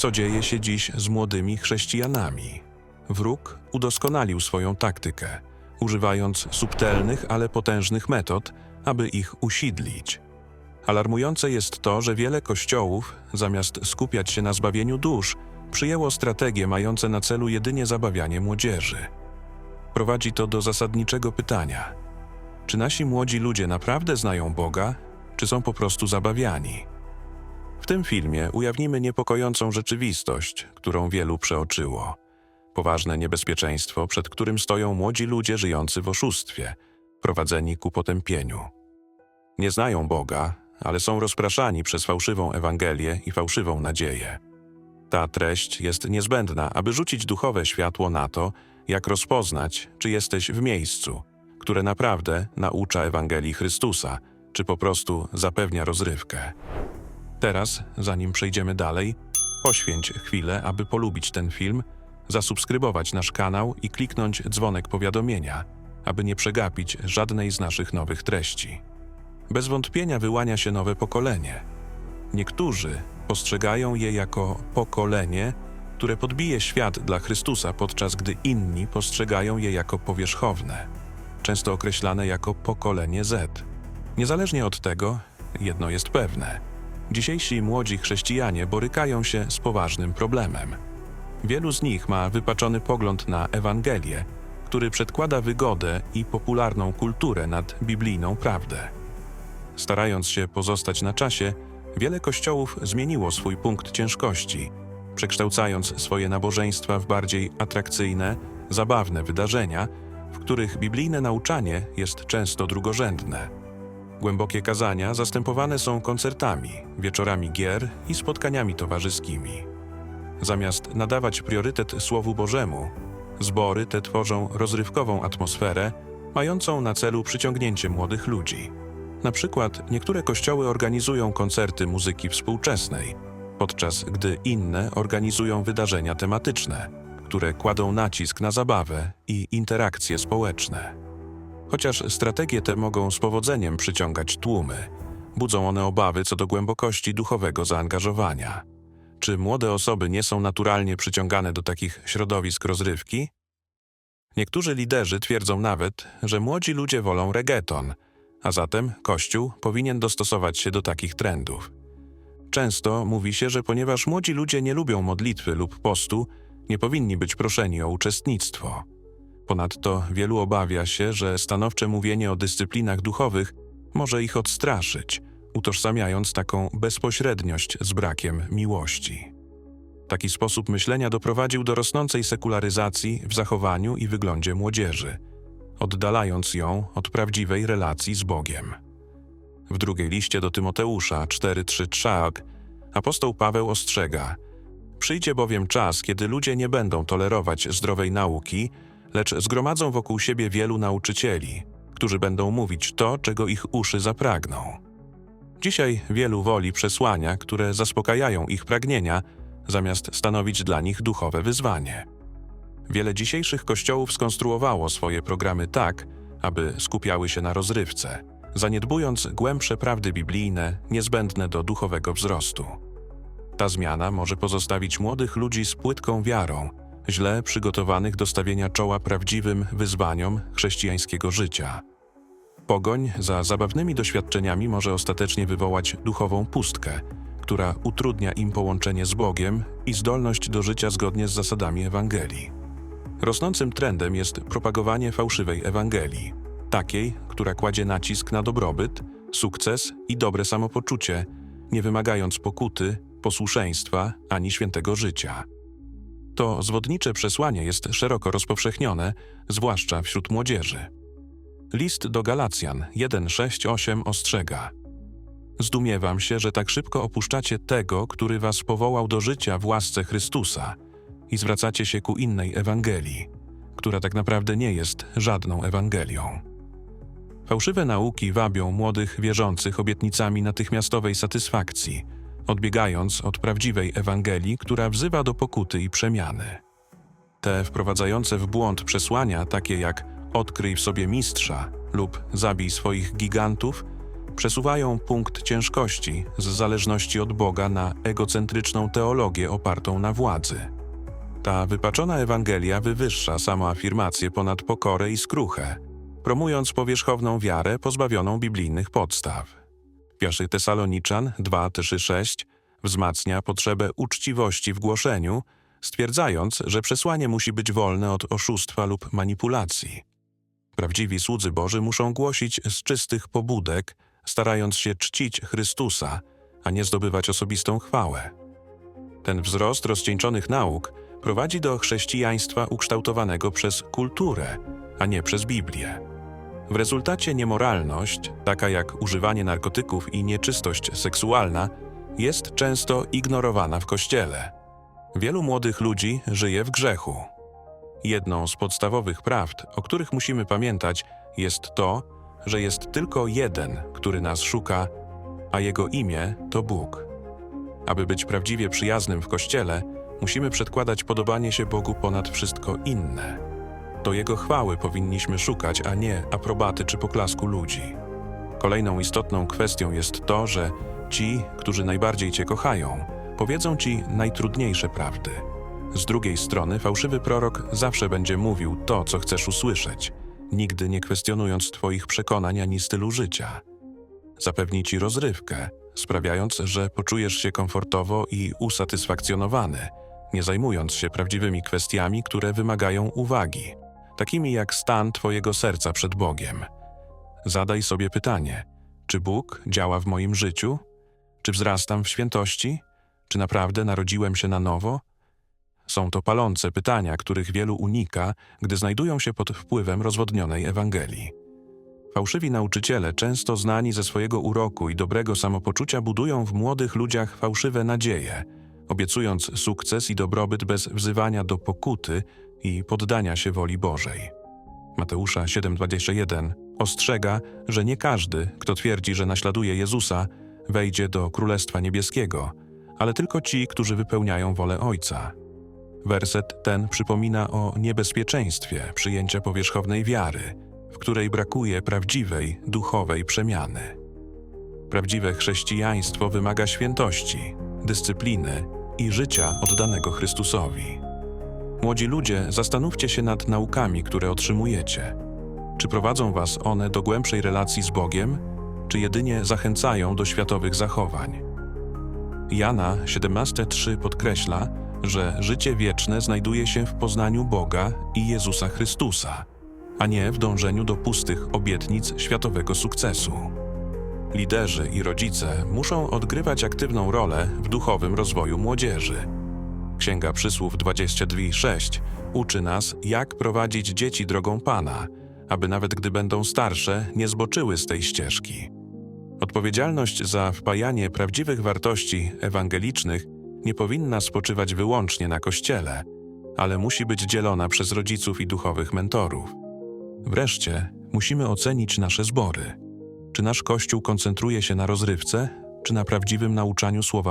Co dzieje się dziś z młodymi chrześcijanami? Wróg udoskonalił swoją taktykę, używając subtelnych, ale potężnych metod, aby ich usidlić. Alarmujące jest to, że wiele kościołów, zamiast skupiać się na zbawieniu dusz, przyjęło strategie mające na celu jedynie zabawianie młodzieży. Prowadzi to do zasadniczego pytania: czy nasi młodzi ludzie naprawdę znają Boga, czy są po prostu zabawiani? Tym filmie ujawnimy niepokojącą rzeczywistość, którą wielu przeoczyło. Poważne niebezpieczeństwo, przed którym stoją młodzi ludzie żyjący w oszustwie, prowadzeni ku potępieniu. Nie znają Boga, ale są rozpraszani przez fałszywą Ewangelię i fałszywą nadzieję. Ta treść jest niezbędna, aby rzucić duchowe światło na to, jak rozpoznać, czy jesteś w miejscu, które naprawdę naucza Ewangelii Chrystusa, czy po prostu zapewnia rozrywkę. Teraz, zanim przejdziemy dalej, poświęć chwilę, aby polubić ten film, zasubskrybować nasz kanał i kliknąć dzwonek powiadomienia, aby nie przegapić żadnej z naszych nowych treści. Bez wątpienia wyłania się nowe pokolenie. Niektórzy postrzegają je jako pokolenie, które podbije świat dla Chrystusa, podczas gdy inni postrzegają je jako powierzchowne, często określane jako pokolenie Z. Niezależnie od tego, jedno jest pewne: dzisiejsi młodzi chrześcijanie borykają się z poważnym problemem. Wielu z nich ma wypaczony pogląd na Ewangelię, który przedkłada wygodę i popularną kulturę nad biblijną prawdę. Starając się pozostać na czasie, wiele kościołów zmieniło swój punkt ciężkości, przekształcając swoje nabożeństwa w bardziej atrakcyjne, zabawne wydarzenia, w których biblijne nauczanie jest często drugorzędne. Głębokie kazania zastępowane są koncertami, wieczorami gier i spotkaniami towarzyskimi. Zamiast nadawać priorytet Słowu Bożemu, zbory te tworzą rozrywkową atmosferę, mającą na celu przyciągnięcie młodych ludzi. Na przykład niektóre kościoły organizują koncerty muzyki współczesnej, podczas gdy inne organizują wydarzenia tematyczne, które kładą nacisk na zabawę i interakcje społeczne. Chociaż strategie te mogą z powodzeniem przyciągać tłumy, budzą one obawy co do głębokości duchowego zaangażowania. Czy młode osoby nie są naturalnie przyciągane do takich środowisk rozrywki? Niektórzy liderzy twierdzą nawet, że młodzi ludzie wolą reggaeton, a zatem Kościół powinien dostosować się do takich trendów. Często mówi się, że ponieważ młodzi ludzie nie lubią modlitwy lub postu, nie powinni być proszeni o uczestnictwo. Ponadto wielu obawia się, że stanowcze mówienie o dyscyplinach duchowych może ich odstraszyć, utożsamiając taką bezpośredniość z brakiem miłości. Taki sposób myślenia doprowadził do rosnącej sekularyzacji w zachowaniu i wyglądzie młodzieży, oddalając ją od prawdziwej relacji z Bogiem. W drugiej liście do Tymoteusza 4:3 apostoł Paweł ostrzega: Przyjdzie bowiem czas, kiedy ludzie nie będą tolerować zdrowej nauki, lecz zgromadzą wokół siebie wielu nauczycieli, którzy będą mówić to, czego ich uszy zapragną. Dzisiaj wielu woli przesłania, które zaspokajają ich pragnienia, zamiast stanowić dla nich duchowe wyzwanie. Wiele dzisiejszych kościołów skonstruowało swoje programy tak, aby skupiały się na rozrywce, zaniedbując głębsze prawdy biblijne niezbędne do duchowego wzrostu. Ta zmiana może pozostawić młodych ludzi z płytką wiarą, źle przygotowanych do stawienia czoła prawdziwym wyzwaniom chrześcijańskiego życia. Pogoń za zabawnymi doświadczeniami może ostatecznie wywołać duchową pustkę, która utrudnia im połączenie z Bogiem i zdolność do życia zgodnie z zasadami Ewangelii. Rosnącym trendem jest propagowanie fałszywej Ewangelii, takiej, która kładzie nacisk na dobrobyt, sukces i dobre samopoczucie, nie wymagając pokuty, posłuszeństwa ani świętego życia. To zwodnicze przesłanie jest szeroko rozpowszechnione, zwłaszcza wśród młodzieży. List do Galacjan 1:6-8 ostrzega: Zdumiewam się, że tak szybko opuszczacie tego, który was powołał do życia w łasce Chrystusa i zwracacie się ku innej Ewangelii, która tak naprawdę nie jest żadną Ewangelią. Fałszywe nauki wabią młodych wierzących obietnicami natychmiastowej satysfakcji, odbiegając od prawdziwej Ewangelii, która wzywa do pokuty i przemiany. Te wprowadzające w błąd przesłania, takie jak odkryj w sobie mistrza lub zabij swoich gigantów, przesuwają punkt ciężkości z zależności od Boga na egocentryczną teologię opartą na władzy. Ta wypaczona Ewangelia wywyższa samoafirmację ponad pokorę i skruchę, promując powierzchowną wiarę pozbawioną biblijnych podstaw. 1 Tesaloniczan 2:3-6 wzmacnia potrzebę uczciwości w głoszeniu, stwierdzając, że przesłanie musi być wolne od oszustwa lub manipulacji. Prawdziwi słudzy Boży muszą głosić z czystych pobudek, starając się czcić Chrystusa, a nie zdobywać osobistą chwałę. Ten wzrost rozcieńczonych nauk prowadzi do chrześcijaństwa ukształtowanego przez kulturę, a nie przez Biblię. W rezultacie niemoralność, taka jak używanie narkotyków i nieczystość seksualna, jest często ignorowana w kościele. Wielu młodych ludzi żyje w grzechu. Jedną z podstawowych prawd, o których musimy pamiętać, jest to, że jest tylko jeden, który nas szuka, a jego imię to Bóg. Aby być prawdziwie przyjaznym w kościele, musimy przedkładać podobanie się Bogu ponad wszystko inne. To Jego chwały powinniśmy szukać, a nie aprobaty czy poklasku ludzi. Kolejną istotną kwestią jest to, że ci, którzy najbardziej Cię kochają, powiedzą Ci najtrudniejsze prawdy. Z drugiej strony, fałszywy prorok zawsze będzie mówił to, co chcesz usłyszeć, nigdy nie kwestionując Twoich przekonań ani stylu życia. Zapewni Ci rozrywkę, sprawiając, że poczujesz się komfortowo i usatysfakcjonowany, nie zajmując się prawdziwymi kwestiami, które wymagają uwagi, takimi jak stan Twojego serca przed Bogiem. Zadaj sobie pytanie: czy Bóg działa w moim życiu? Czy wzrastam w świętości? Czy naprawdę narodziłem się na nowo? Są to palące pytania, których wielu unika, gdy znajdują się pod wpływem rozwodnionej Ewangelii. Fałszywi nauczyciele, często znani ze swojego uroku i dobrego samopoczucia, budują w młodych ludziach fałszywe nadzieje, obiecując sukces i dobrobyt bez wzywania do pokuty i poddania się woli Bożej. Mateusza 7:21 ostrzega, że nie każdy, kto twierdzi, że naśladuje Jezusa, wejdzie do Królestwa Niebieskiego, ale tylko ci, którzy wypełniają wolę Ojca. Werset ten przypomina o niebezpieczeństwie przyjęcia powierzchownej wiary, w której brakuje prawdziwej, duchowej przemiany. Prawdziwe chrześcijaństwo wymaga świętości, dyscypliny i życia oddanego Chrystusowi. Młodzi ludzie, zastanówcie się nad naukami, które otrzymujecie. Czy prowadzą was one do głębszej relacji z Bogiem, czy jedynie zachęcają do światowych zachowań? Jana 17:3 podkreśla, że życie wieczne znajduje się w poznaniu Boga i Jezusa Chrystusa, a nie w dążeniu do pustych obietnic światowego sukcesu. Liderzy i rodzice muszą odgrywać aktywną rolę w duchowym rozwoju młodzieży. Księga Przysłów 22:6 uczy nas, jak prowadzić dzieci drogą Pana, aby nawet gdy będą starsze, nie zboczyły z tej ścieżki. Odpowiedzialność za wpajanie prawdziwych wartości ewangelicznych nie powinna spoczywać wyłącznie na Kościele, ale musi być dzielona przez rodziców i duchowych mentorów. Wreszcie musimy ocenić nasze zbory. Czy nasz Kościół koncentruje się na rozrywce, czy na prawdziwym nauczaniu Słowa